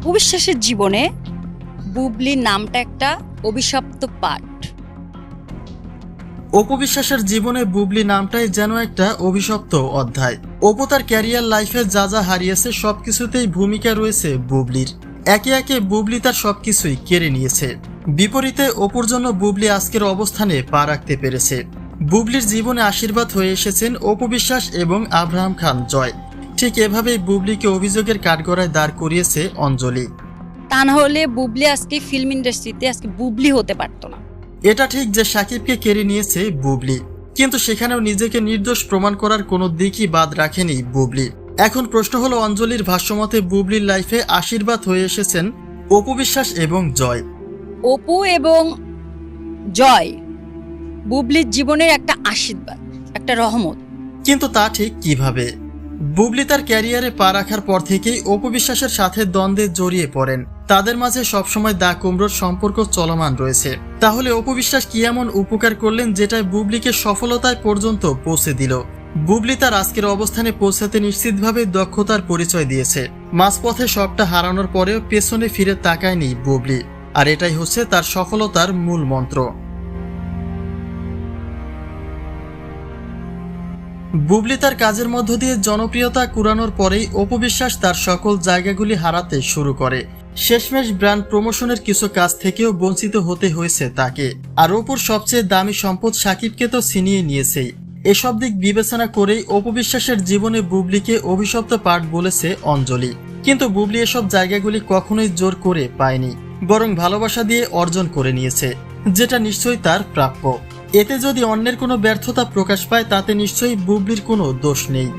উপবিশ্বাসের জীবনে বুবলি নামটা একটা অভিশপ্ত পাঠ। অপবিশ্বাসের জীবনে বুবলি নামটাই যেন একটা অভিশপ্ত অধ্যায়। অপু তার ক্যারিয়ার লাইফে যা যা হারিয়েছে সবকিছুতেই ভূমিকা রয়েছে বুবলির। একে একে বুবলি তার সবকিছুই কেড়ে নিয়েছে। বিপরীতে অপুর জন্য বুবলি আজকের অবস্থানে পা রাখতে পেরেছে। বুবলির জীবনে আশীর্বাদ হয়ে এসেছেন অপু বিশ্বাস এবং আব্রাহাম খান জয়। ঠিক এভাবেই বুবলিকে অভিযোগের কাঠগড়ায় দাঁড় করিয়েছে অঞ্জলি। তা না হলে বুবলি আজকে ফিল্ম ইন্ডাস্ট্রিতে আজকে বুবলি হতে পারতো না। এটা ঠিক যে সাকিবকে কেড়ে নিয়েছে বুবলি কিন্তু সেখানেও নিজেকে নির্দোষ প্রমাণ করার কোনো দিকই বাদ রাখেনি বুবলি। এখন প্রশ্ন হলো অঞ্জলির ভাষ্যমতে বুবলির লাইফে আশীর্বাদ হয়ে এসেছেন অপু বিশ্বাস এবং জয়। অপু এবং জয় বুবলির জীবনের একটা আশীর্বাদ একটা রহমত। কিন্তু তা ঠিক কীভাবে? বুবলি তার ক্যারিয়ারে পা রাখার পর থেকেই অপবিশ্বাসের সাথে দ্বন্দ্বে জড়িয়ে পড়েন। তাদের মাঝে সবসময় দা কুমড়োর সম্পর্ক চলমান রয়েছে। তাহলে অপবিশ্বাস কি এমন উপকার করলেন যেটায় বুবলিকে সফলতায় পর্যন্ত পৌঁছে দিল? বুবলি তার আজকের অবস্থানে পৌঁছাতে নিশ্চিতভাবে দক্ষতার পরিচয় দিয়েছে। মাঝপথে সবটা হারানোর পরেও পেছনে ফিরে তাকায়নি বুবলি। আর এটাই হচ্ছে তার সফলতার মূল মন্ত্র। বুবলি তার কাজের মধ্য দিয়ে জনপ্রিয়তা কুড়ানোর পরেই অপবিশ্বাস তার সকল জায়গাগুলি হারাতে শুরু করে। শেষমেশ ব্র্যান্ড প্রমোশনের কিছু কাজ থেকেও বঞ্চিত হতে হয়েছে তাকে। আর অপুর সবচেয়ে দামি সম্পদ সাকিবকে তো ছিনিয়ে নিয়েছেই। এসব দিক বিবেচনা করেই অপবিশ্বাসের জীবনে বুবলিকে অভিশপ্ত পাঠ বলেছে অঞ্জলি। কিন্তু বুবলি এসব জায়গাগুলি কখনোই জোর করে পায়নি, বরং ভালোবাসা দিয়ে অর্জন করে নিয়েছে। যেটা নিশ্চয়ই তার প্রাপ্য। এতে যদি অন্যের কোনো ব্যর্থতা প্রকাশ পায়, তাতে নিশ্চয়ই বুবলির কোনো দোষ নেই।